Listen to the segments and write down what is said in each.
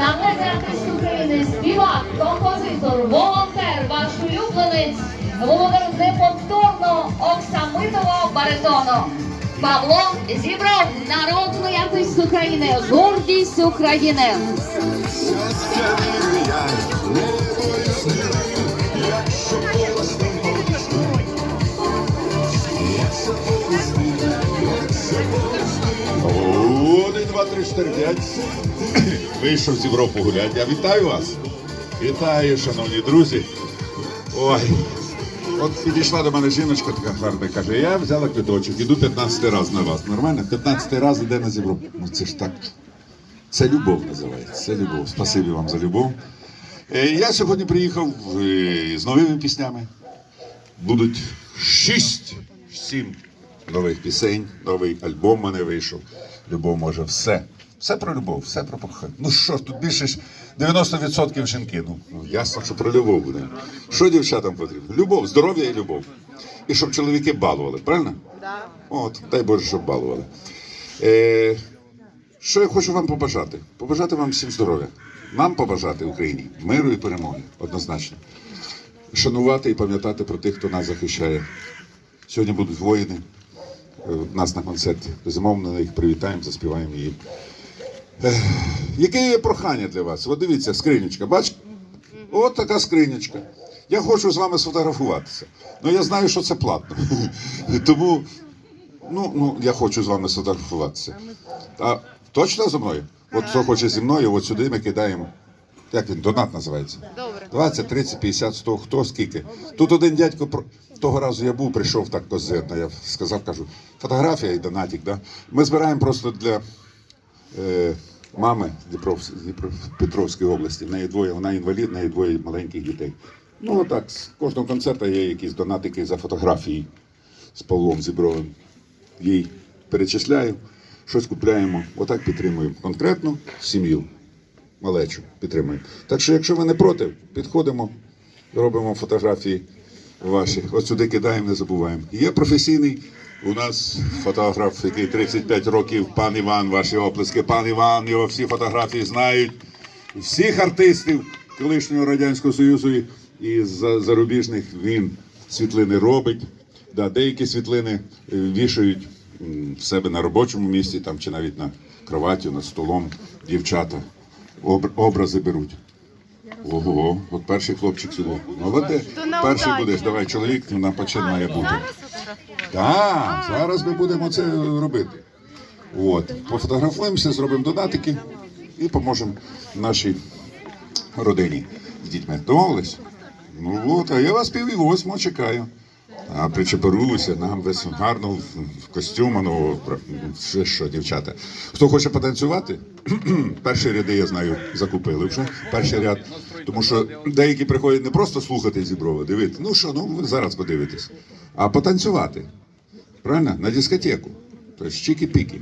артист України, співак, композитор, волонтер, ваш улюбленець, володар неповторно оксамитового баритону. Павло зібрав народний якість України, гордість України. Два, три, чотири, п'ять. Вийшов з Європи гуляти. Я вітаю вас. Вітаю, шановні друзі. Ой. От підійшла до мене жіночка така гарна, каже, я взяла квиточок, іду 15 раз на вас. Нормально? 15 раз іде на Європу. Ну це ж так. Це любов називається. Це любов. Спасибі вам за любов. Е, Я сьогодні приїхав е, з новими піснями. Будуть шість, сім нових пісень, новий альбом мене вийшов. Любов може все. Все про любов, все про кохання. Ну що ж, тут більше ж 90% жінки. Ну, ну ясно, що про любов буде. Що дівчатам потрібно? Любов, здоров'я і любов. І щоб чоловіки балували, правильно? Так. От, дай Боже, щоб балували. Е, що я хочу вам побажати? Побажати вам всім здоров'я. Нам побажати Україні миру і перемоги, однозначно. Шанувати і пам'ятати про тих, хто нас захищає. Сьогодні будуть воїни нас на концерті. Безумовно, їх привітаємо, заспіваємо їм. Ех, Яке є прохання для вас? От дивіться, скринючка, бачите? От така скринючка. Я хочу з вами сфотографуватися. Ну я знаю, що це платно. Тому ну, ну, я хочу з вами сфотографуватися. А точно зі мною? От хто хоче зі мною, от сюди ми кидаємо. Як він? Донат називається? Добре. 20, 30, 50, 100, хто скільки. Тут один дядько того разу я був, прийшов так козирно. Я сказав, кажу, фотографія і донатик. Да? Ми збираємо просто для е, мами з Дніпропетровської області. В неї двоє, вона інвалід, в неї двоє маленьких дітей. Ну отак, з кожного концерту є якісь донатики за фотографії з Павлом Зібровим. Їй перечисляю, щось купляємо. Отак підтримуємо конкретну сім'ю малечу підтримуємо. Так що, якщо ви не проти, підходимо, робимо фотографії ваші. От сюди кидаємо, не забуваємо. Є професійний у нас фотограф, який 35 років, пан Іван, ваші оплески. Пан Іван, його всі фотографії знають. Всіх артистів колишнього Радянського Союзу і- і за- зарубіжних він світлини робить. Да, деякі світлини е, вішають в себе на робочому місці, там чи навіть на кроваті, над столом дівчата образи беруть. Ого, от перший хлопчик сюди. Молодець. То Перший будеш. Давай, чоловік на почин має бути. Зараз? Так, зараз ми будемо це робити. От, пофотографуємося, зробимо донатики і поможемо нашій родині з дітьми. Домовились? Ну от, а я вас пів і восьмого чекаю. А причепоруюся, нам весь гарно в, костюму, ну все що, дівчата. Хто хоче потанцювати? Перші ряди, я знаю, закупили вже. Перший ряд. Тому що деякі приходять не просто слухати зіброви, дивитися. Ну що, ну ви зараз подивитесь, а потанцювати. Правильно? На дискотеку. Тобто чики-піки.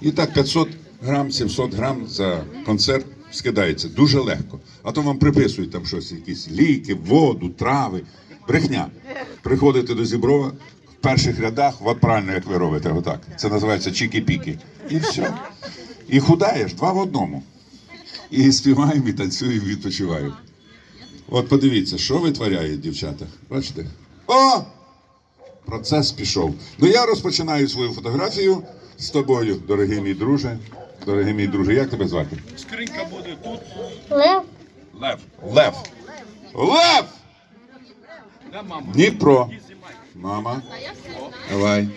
І так 500 грам, 700 грам за концерт скидається дуже легко. А то вам приписують там щось, якісь ліки, воду, трави. Брехня. Приходите до Зіброва в перших рядах, от правильно, як ви робите, отак. Це називається чики-піки. І все. І худаєш два в одному. І співаємо, і танцюємо, і відпочиваємо. От подивіться, що витворяють дівчата. Бачите? О! Процес пішов. Ну я розпочинаю свою фотографію з тобою, дорогий мій друже. Дорогий мій друже, як тебе звати? Скринька буде тут. Лев. Лев. Лев. Лев! Да, мама? Дніпро. Мама. Давай.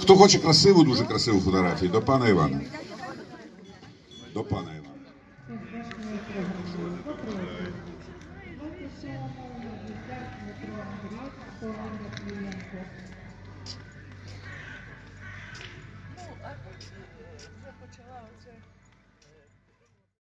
Хто хоче красиву, дуже красиву фотографію, до пана Івана. До пана Івана.